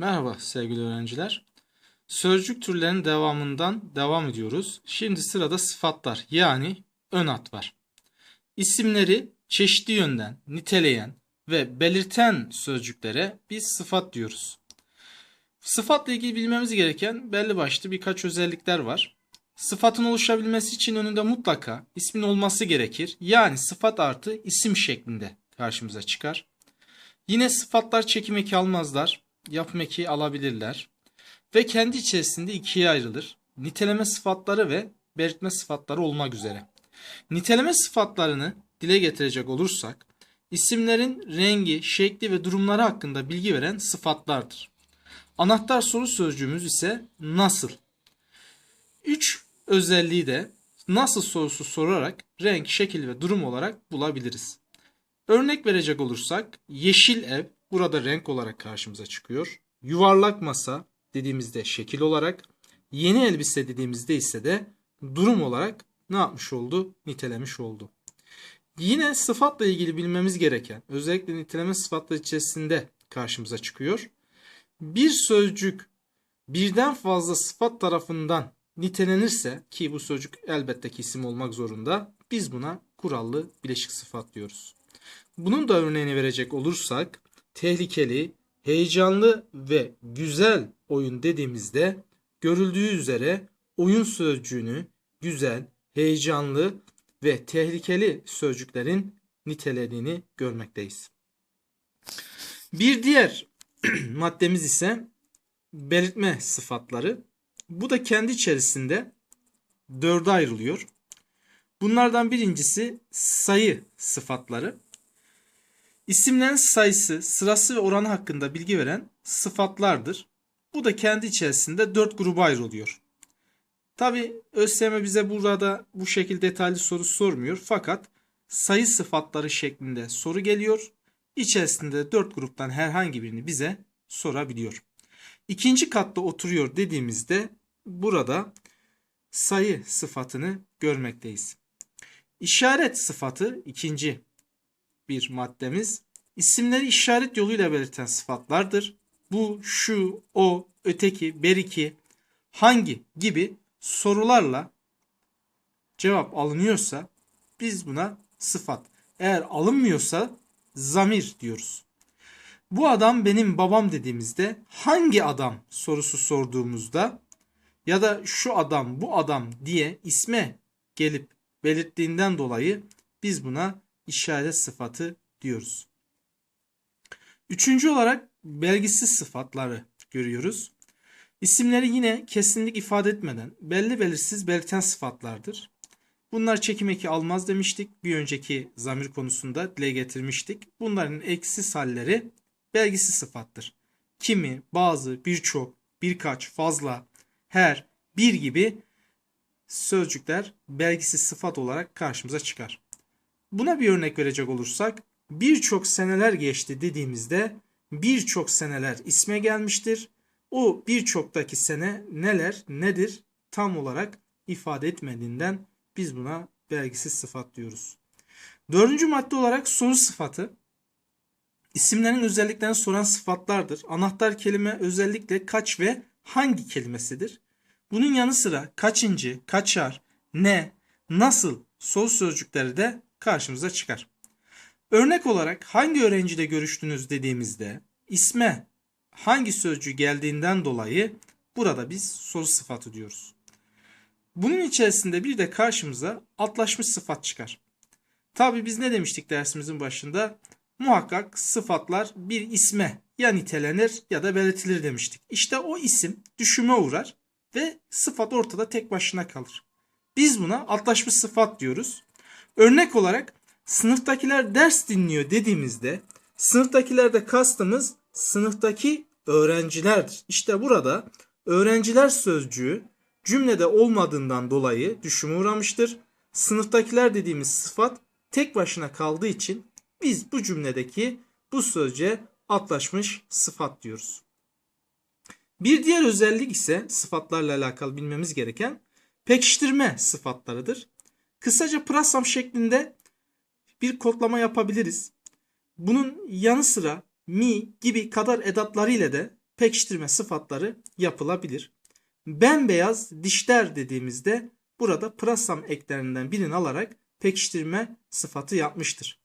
Merhaba sevgili öğrenciler. Sözcük türlerinin devamından devam ediyoruz. Şimdi sırada sıfatlar yani ön ad var. İsimleri çeşitli yönden niteleyen ve belirten sözcüklere biz sıfat diyoruz. Sıfatla ilgili bilmemiz gereken belli başlı birkaç özellikler var. Sıfatın oluşabilmesi için önünde mutlaka ismin olması gerekir. Yani sıfat artı isim şeklinde karşımıza çıkar. Yine sıfatlar çekim eki almazlar, yapım eki alabilirler ve kendi içerisinde ikiye ayrılır. Niteleme sıfatları ve belirtme sıfatları olmak üzere. Niteleme sıfatlarını dile getirecek olursak, isimlerin rengi, şekli ve durumları hakkında bilgi veren sıfatlardır. Anahtar soru sözcüğümüz ise nasıl. Üç özelliği de nasıl sorusu sorarak renk, şekil ve durum olarak bulabiliriz. Örnek verecek olursak yeşil ev burada renk olarak karşımıza çıkıyor. Yuvarlak masa dediğimizde şekil olarak, yeni elbise dediğimizde ise de durum olarak ne yapmış oldu? Nitelemiş oldu. Yine sıfatla ilgili bilmemiz gereken özellikle niteleme sıfatları içerisinde karşımıza çıkıyor. Bir sözcük birden fazla sıfat tarafından nitelenirse ki bu sözcük elbette ki isim olmak zorunda biz buna kurallı bileşik sıfat diyoruz. Bunun da örneğini verecek olursak tehlikeli, heyecanlı ve güzel oyun dediğimizde görüldüğü üzere oyun sözcüğünü güzel, heyecanlı ve tehlikeli sözcüklerin nitelediğini görmekteyiz. Bir diğer maddemiz ise belirtme sıfatları. Bu da kendi içerisinde dörde ayrılıyor. Bunlardan birincisi sayı sıfatları. İsimlerin sayısı, sırası ve oranı hakkında bilgi veren sıfatlardır. Bu da kendi içerisinde dört gruba ayrılıyor. Tabi ÖSYM bize burada bu şekilde detaylı soru sormuyor. Fakat sayı sıfatları şeklinde soru geliyor. İçerisinde dört gruptan herhangi birini bize sorabiliyor. İkinci katta oturuyor dediğimizde burada sayı sıfatını görmekteyiz. İşaret sıfatı ikinci bir maddemiz. İsimleri işaret yoluyla belirten sıfatlardır. Bu, şu, o, öteki, beriki, hangi gibi sorularla cevap alınıyorsa biz buna sıfat. Eğer alınmıyorsa zamir diyoruz. Bu adam benim babam dediğimizde hangi adam sorusu sorduğumuzda ya da şu adam bu adam diye isme gelip belirttiğinden dolayı biz buna işaret sıfatı diyoruz. Üçüncü olarak belgisiz sıfatları görüyoruz. İsimleri yine kesinlik ifade etmeden belli belirsiz belirten sıfatlardır. Bunlar çekim eki almaz demiştik. Bir önceki zamir konusunda dile getirmiştik. Bunların eksiz halleri belgisiz sıfattır. Kimi, bazı, birçok, birkaç, fazla, her, bir gibi sözcükler belgisiz sıfat olarak karşımıza çıkar. Buna bir örnek verecek olursak birçok seneler geçti dediğimizde birçok seneler isme gelmiştir. O birçoktaki sene neler nedir tam olarak ifade etmediğinden biz buna belgisiz sıfat diyoruz. Dördüncü madde olarak soru sıfatı. İsimlerin özelliklerini soran sıfatlardır. Anahtar kelime özellikle kaç ve hangi kelimesidir. Bunun yanı sıra kaçıncı, kaçar, ne, nasıl soru sözcükleri de karşımıza çıkar. Örnek olarak hangi öğrenciyle görüştünüz dediğimizde isme hangi sözcüğü geldiğinden dolayı burada biz soru sıfatı diyoruz. Bunun içerisinde bir de karşımıza atlaşmış sıfat çıkar. Tabi biz ne demiştik dersimizin başında? Muhakkak sıfatlar bir isme ya nitelenir ya da belirtilir demiştik. İşte o isim düşüme uğrar ve sıfat ortada tek başına kalır. Biz buna atlaşmış sıfat diyoruz. Örnek olarak sınıftakiler ders dinliyor dediğimizde sınıftakilerde kastımız sınıftaki öğrencilerdir. İşte burada öğrenciler sözcüğü cümlede olmadığından dolayı düşüme uğramıştır. Sınıftakiler dediğimiz sıfat tek başına kaldığı için biz bu cümledeki bu sözce atlaşmış sıfat diyoruz. Bir diğer özellik ise sıfatlarla alakalı bilmemiz gereken pekiştirme sıfatlarıdır. Kısaca pırasam şeklinde bir kodlama yapabiliriz. Bunun yanı sıra mi gibi kadar edatları ile de pekiştirme sıfatları yapılabilir. Bembeyaz dişler dediğimizde burada pırasam eklerinden birini alarak pekiştirme sıfatı yapmıştır.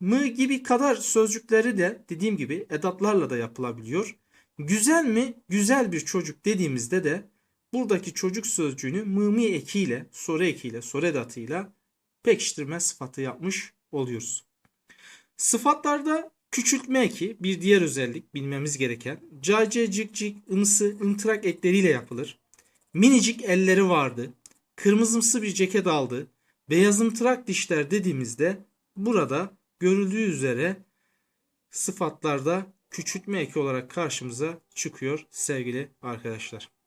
Mı gibi kadar sözcükleri de dediğim gibi edatlarla da yapılabiliyor. Güzel mi? Güzel bir çocuk dediğimizde de buradaki çocuk sözcüğünü mımi ekiyle, soru ekiyle, soru edatıyla pekiştirme sıfatı yapmış oluyoruz. Sıfatlarda küçültme eki bir diğer özellik bilmemiz gereken. Cace, cik cik, ımsı, ımtırak ekleriyle yapılır. Minicik elleri vardı. Kırmızımsı bir ceket aldı. Beyazımtırak dişler dediğimizde burada görüldüğü üzere sıfatlarda küçültme eki olarak karşımıza çıkıyor sevgili arkadaşlar.